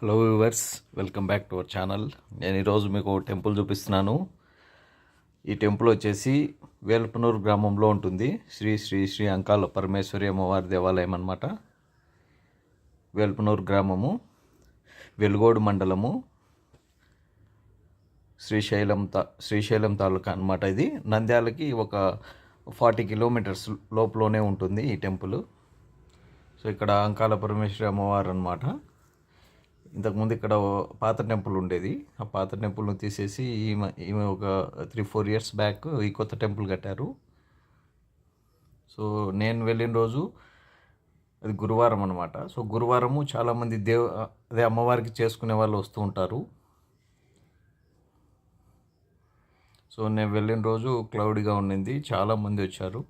Hello viewers welcome back to our channel నేను ఈరోజు మీకు టెంపుల్ చూపిస్తున్నాను. ఈ టెంపుల్ వచ్చేసి వేల్పనూరు గ్రామంలో ఉంటుంది. శ్రీ శ్రీ శ్రీ అంకాల పరమేశ్వరి అమ్మవారి దేవాలయం అన్నమాట. వేల్పనూరు గ్రామము వెలుగోడు మండలము శ్రీశైలం తా శ్రీశైలం తాలూకా అనమాట ఇది. నంద్యాలకి ఒక ఫార్టీ కిలోమీటర్స్ లోపలనే ఉంటుంది ఈ టెంపుల్. సో ఇక్కడ అంకాల పరమేశ్వరి అమ్మవారు అనమాట ఇంతకుముందు ఇక్కడ పాత టెంపుల్ ఉండేది. ఆ పాత టెంపుల్ను తీసేసి ఈమె ఈమె ఒక త్రీ ఫోర్ ఇయర్స్ బ్యాక్ ఈ కొత్త టెంపుల్ కట్టారు. సో నేను వెళ్ళిన రోజు అది గురువారం అనమాట సో గురువారము చాలామంది దేవ అదే అమ్మవారికి చేసుకునే వాళ్ళు వస్తూ ఉంటారు. సో నేను వెళ్ళిన రోజు క్లౌడ్గా ఉండింది. చాలామంది వచ్చారు.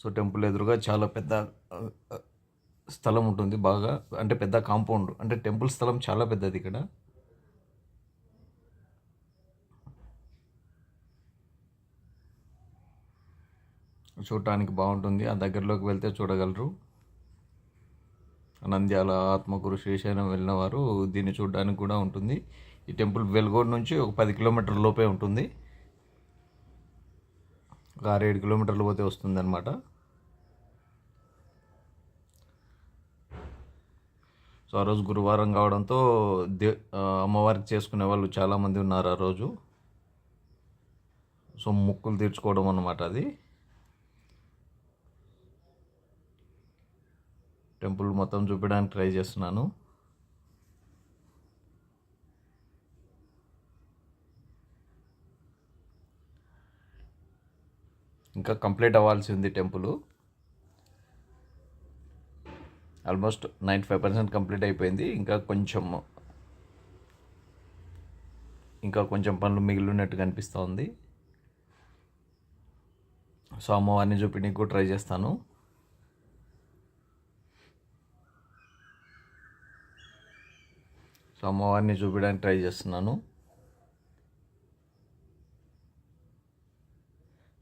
సో టెంపుల్ ఎదురుగా చాలా పెద్ద స్థలం ఉంటుంది బాగా అంటే పెద్ద కాంపౌండ్ అంటే టెంపుల్ స్థలం చాలా పెద్దది ఇక్కడ. చూడటానికి బాగుంటుంది. ఆ దగ్గరలోకి వెళ్తే చూడగలరు. నంద్యాల ఆత్మకూరు శ్రీశైలం వెళ్ళిన వారు దీన్ని చూడడానికి కూడా ఉంటుంది. ఈ టెంపుల్ వెలుగోడు నుంచి ఒక పది కిలోమీటర్ల లోపే ఉంటుంది. ఒక ఆరేడు కిలోమీటర్లు పోతే వస్తుంది అనమాట సో ఆ రోజు గురువారం కావడంతో దే అమ్మవారికి చేసుకునే వాళ్ళు చాలామంది ఉన్నారు ఆ రోజు. సో ముక్కులు తీర్చుకోవడం అన్నమాట అది. టెంపుల్ మొత్తం చూపించడానికి ట్రై చేస్తున్నాను. ఇంకా కంప్లీట్ అవ్వాల్సి ఉంది temple. Almost ninety five percent complete అయిపోయింది. ఇంకా కొంచెం ఇంకా కొంచెం పనులు మిగిలినట్టు కనిపిస్తూ ఉంది. సో అమ్మవారిని చూపించడానికి కూడా ట్రై చేస్తాను. సో అమ్మవారిని చూపించడానికి ట్రై చేస్తున్నాను.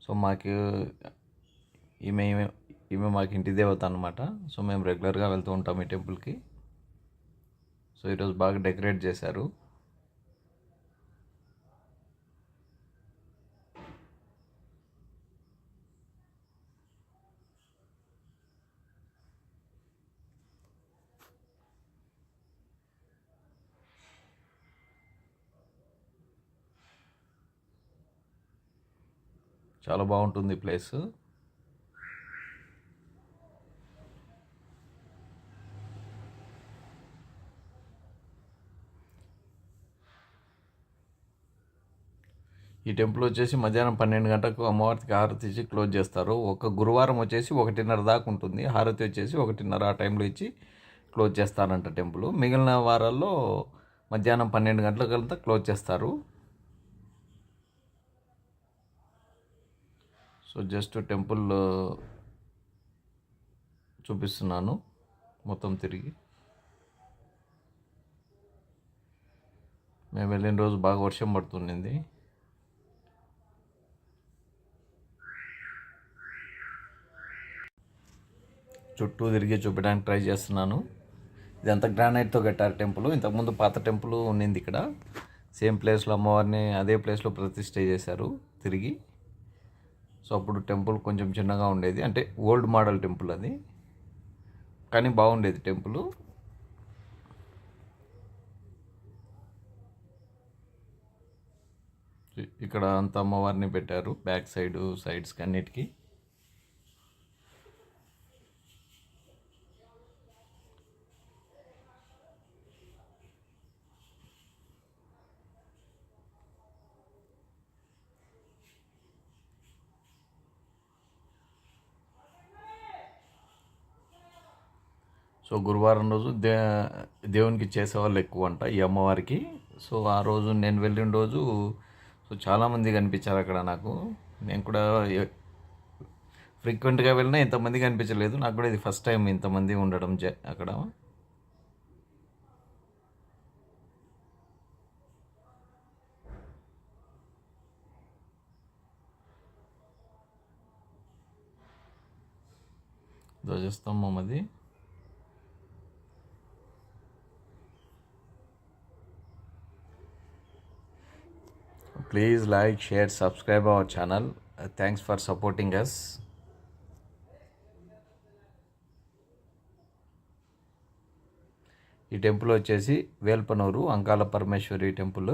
సో మాకు ఈమె ఈమె ఈమె మాకు ఇంటి దేవత అనమాట సో మేము రెగ్యులర్గా వెళ్తూ ఉంటాం ఈ టెంపుల్కి. సో ఈరోజు బాగా డెకరేట్ చేశారు. చాలా బాగుంటుంది ప్లేసు ప్లేస్. ఈ టెంపుల్ వచ్చేసి మధ్యాహ్నం పన్నెండు గంటలకు అమ్మవారికి హారతి ఇచ్చి క్లోజ్ చేస్తారు. ఒక గురువారం వచ్చేసి ఒకటిన్నర దాకా ఉంటుంది. హారతి వచ్చేసి ఒకటిన్నర ఆ టైంలో ఇచ్చి క్లోజ్ చేస్తారంట టెంపుల్. మిగిలిన వారాల్లో మధ్యాహ్నం పన్నెండు గంటలకంతా క్లోజ్ చేస్తారు. సో జస్ట్ టెంపుల్ చూపిస్తున్నాను మొత్తం తిరిగి. మేము వెళ్ళిన రోజు బాగా వర్షం పడుతుండింది. చుట్టూ తిరిగి చూపించడానికి ట్రై చేస్తున్నాను. ఇదంతా గ్రానైట్తో కట్టారు టెంపుల్. ఇంతకుముందు పాత టెంపుల్ ఉండింది ఇక్కడ. సేమ్ ప్లేస్లో అమ్మవారిని అదే ప్లేస్లో ప్రతిష్ఠ చేశారు తిరిగి. సో అప్పుడు టెంపుల్ కొంచెం చిన్నగా ఉండేది. అంటే ఓల్డ్ మోడల్ టెంపుల్ అది. కానీ బాగుండేది టెంపుల్. ఇక్కడ అంత అమ్మవారిని పెట్టారు. బ్యాక్ సైడ్ సైడ్స్కి అన్నిటికీ. సో గురువారం రోజు దే దేవునికి చేసేవాళ్ళు ఎక్కువ అంట ఈ అమ్మవారికి. సో ఆ రోజు నేను వెళ్ళిన రోజు సో చాలామంది కనిపించారు అక్కడ నాకు. నేను కూడా ఫ్రీక్వెంట్గా వెళ్ళినా ఇంతమంది కనిపించలేదు. నాకు కూడా ఇది ఫస్ట్ టైం ఇంతమంది ఉండడం జ- అక్కడ. ధ్వజస్తంభం అది. Please like share subscribe our channel thanks for supporting us ఈ టెంపుల్ వచ్చేసి వేల్పనూరు అంకాల పరమేశ్వరి టెంపుల్.